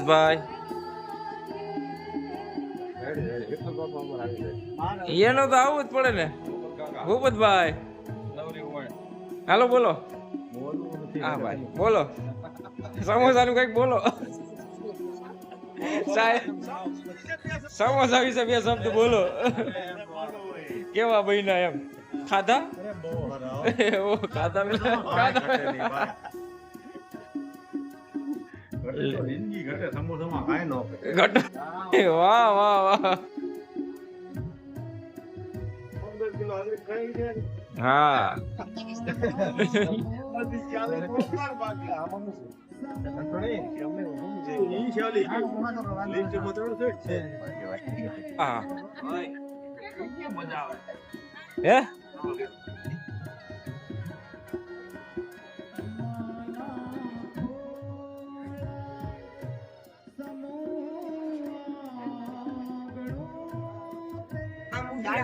રૂકેશભાઈ એનો તો આવું જ પડે ને. ભૂપતભાઈ. હાલો બોલો. હા ભાઈ. બોલો. સમોસાનું કંઈક બોલો. સમોસા વિશે બે શબ્દ બોલો. કેવા બન્યા એમ? ખાધા? ખાધા? ખાધા? જિંદગી ઘટે સમોસામાં કાંઈ ન ઘટે. ઘટ વાહ વાહ વાહ હા ઈ શાલી. લીફ્ટમાં ત્રણ સીટ છે. હા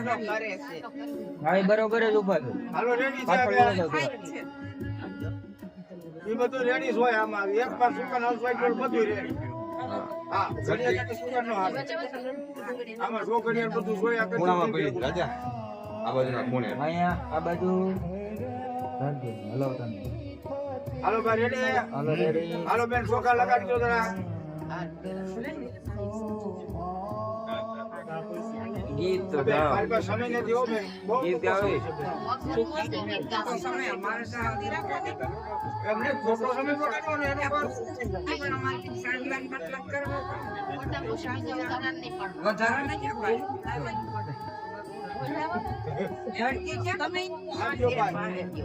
એ બરોબર જ ઊભા છે હાલો રેડી છે? વળો બધું રેડી જ હોય આમાં. એક પર સુકાન હાઉસ ગયું, બધું ready. હા, નો હાલે. આમાં બધું જોયા કરતું ખૂણામાં પડી રાજા આ બાજુના ખૂણે અહીંયા આ બાજુ રાખજો. તમે. હાલો ભાઈ ready? હાલો રેડી હાલો બેન ચોખા લગાડી દો જરા. ગીત ગીત ગાવે એમને ખોટો સમય બગાડ્યો ને એનો ભાઈ.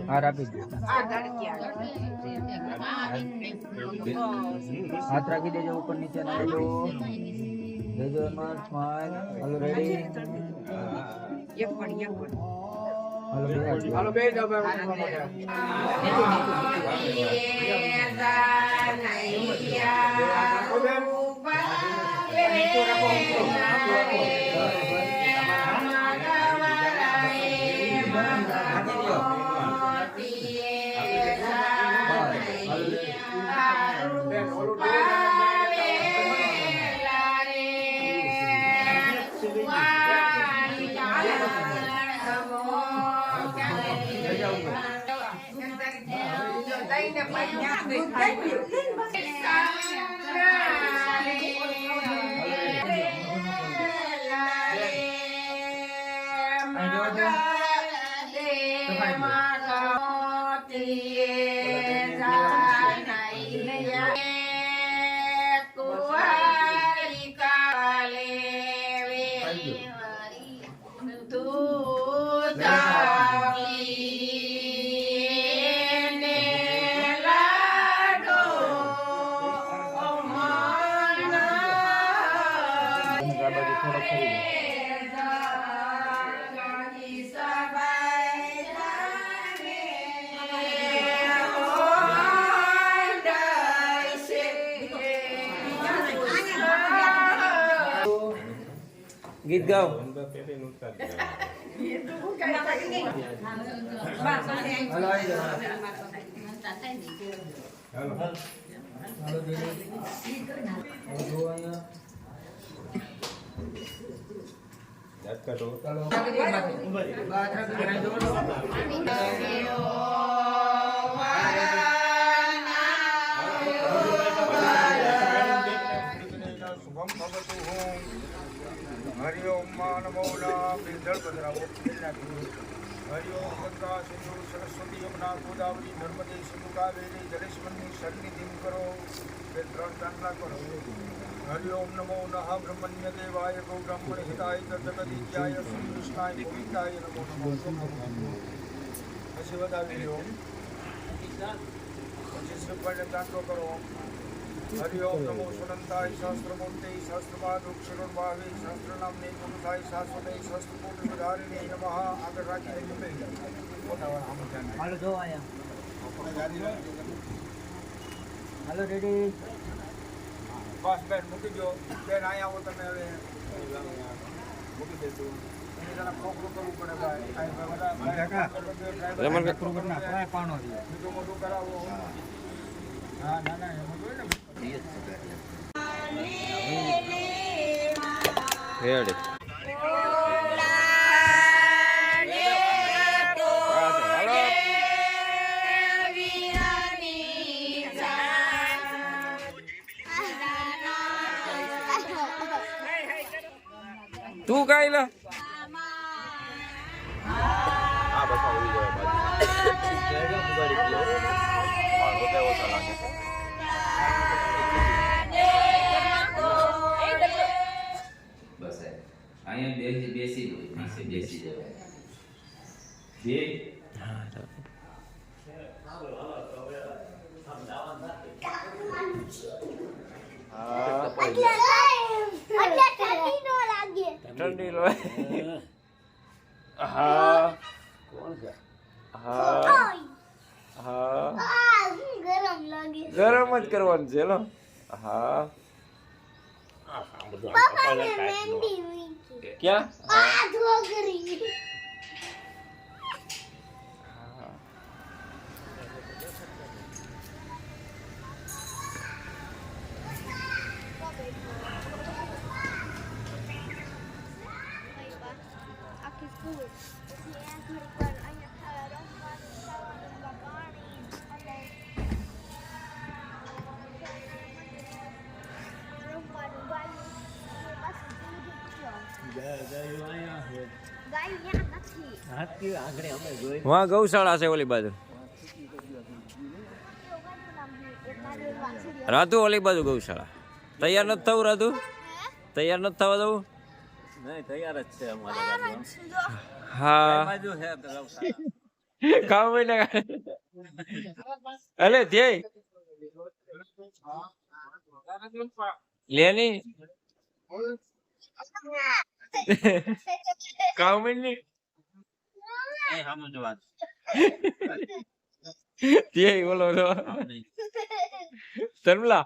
હા રાખી દો હાથ રાખી દેજો ઉપર નીચે. ના દેજો દેજો Hello, સ્માઈલ હાલો રેડી હાલો. બેહાડજો. હાલો બે. જાઓ ભાઈ. આપો ગીત ગાઓ હાલો આવી જાઓ હરિ ઓમમાં નમો નામ. જળ પધરાવો હરિ ઓમ ગંગા સિંધુ સરસ્વતી યમુના ગોદાવરી નર્મદે સિંધુ કાવેરી જલેશ્વરની સન્નિધિમ કરો બે ત્રણ ચાંદલા કરો હરિ ઓમ નમો નઃ બ્રહ્મણ્ય દેવાય ગૌ બ્રાહ્મણ હિતાય જગદીત્યાય શ્રી કૃષ્ણાય નિકૃતાય નમો નમો પછી વધાવી લો પછી શ્રીફળ ચાંદલો કરો હરિ ઓમ નમો સુનંતાય સહસ્રમૂર્તિ સહસ્રપાદ અક્ષરોન્ભાવે સહસ્રનામને પુરુષાય શાશ્વતે સહસ્રકોટિ વધારિણે નમઃ આગળ રાખીને જમે ધ્યાન હાલો અહીંયા હાલો રેડી બસ બેન મૂકી દો બેન અહીંયા આવો તમે હવે. મૂકી કરાવો હા ના ના એમાં જોઈએ ને? રેડી. તું કઈ લે. બસ અહીંયા બેસી બેસી બેસી જવાય. બે. ઠંડી લો હા. હા. હા. ગરમ લાગે ગરમ જ કરવાનું છે લો હા. ક્યાં આ ઢોકરી આખી સ્કૂલ પછી અહીંયા થોડીક વાર અહીંયા રમવાનું ખાવાનું પાણી અને રમવાનું ગાયું પાછું ગાયું ત્યાં નથી વાં ગૌશાળા છે ઓલી બાજુ. રાધુ ઓલી બાજુ ગૌશાળા. તૈયાર નથી થવું રાધુ? તૈયાર નથી થવા દઉં? હા. કામ હોય ને અલે ધ્યેય. લેની કામની. ધ્યેય બોલો તો. તરમલા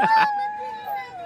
oh